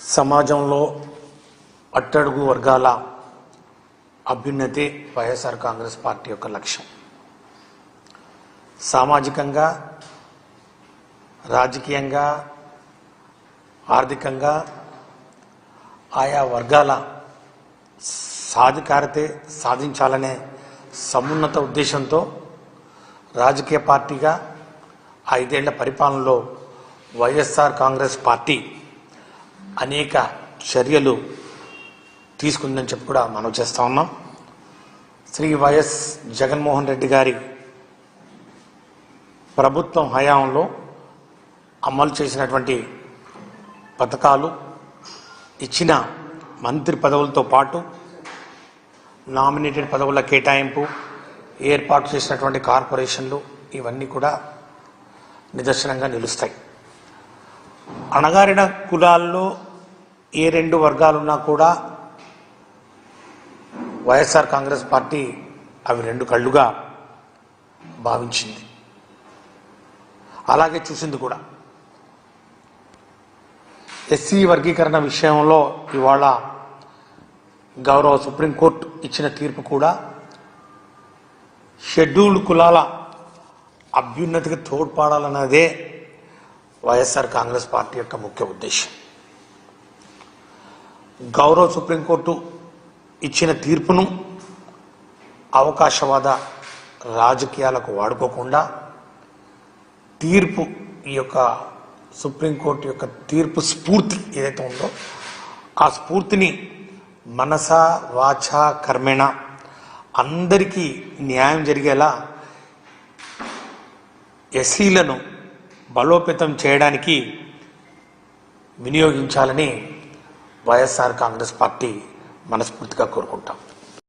సమాజంలో అట్టడుగు వర్గాల అభ్యున్నతి వైఎస్ఆర్ కాంగ్రెస్ పార్టీ యొక్క లక్ష్యం. సామాజికంగా రాజకీయంగా ఆర్థికంగా ఆయా వర్గాల సాధికారతే సాధించాలనే సమున్నత ఉద్దేశంతో రాజకీయ పార్టీగా ఐదేళ్ళ పరిపాలనలో వైఎస్ఆర్ కాంగ్రెస్ పార్టీ అనేక చర్యలు తీసుకుందని చెప్పి కూడా మనం చేస్తూ ఉన్నాం. శ్రీ వైఎస్ జగన్మోహన్ రెడ్డి గారి ప్రభుత్వం హయాంలో అమలు చేసినటువంటి పథకాలు ఇచ్చిన మంత్రి పదవులతో పాటు నామినేటెడ్ పదవుల కేటాయింపు ఏర్పాటు చేసినటువంటి కార్పొరేషన్లు ఇవన్నీ కూడా నిదర్శనంగా నిలుస్తాయి. అణగారిన కులాల్లో ఏ రెండు వర్గాలున్నా కూడా వైఎస్ఆర్ కాంగ్రెస్ పార్టీ అవి రెండు కళ్ళుగా భావించింది. అలాగే చూసింది కూడా. ఎస్సీ వర్గీకరణ విషయంలో ఇవాళ గౌరవ సుప్రీంకోర్టు ఇచ్చిన తీర్పు కూడా షెడ్యూల్డ్ కులాల అభ్యున్నతికి తోడ్పడాలన్నదే వైఎస్ఆర్ కాంగ్రెస్ పార్టీ యొక్క ముఖ్య ఉద్దేశం. గౌరవ సుప్రీంకోర్టు ఇచ్చిన తీర్పును అవకాశవాద రాజకీయాలకు వాడుకోకుండా తీర్పు ఈ యొక్క సుప్రీంకోర్టు యొక్క తీర్పు స్ఫూర్తి ఏదైతే ఉందో ఆ స్ఫూర్తిని మనస వాచ కర్మేణ అందరికీ న్యాయం జరిగేలా ఎస్సీలను బలోపేతం చేయడానికి వినియోగించాలని వైఎస్ఆర్ కాంగ్రెస్ పార్టీ మనస్ఫూర్తిగా కోరుకుంటాం.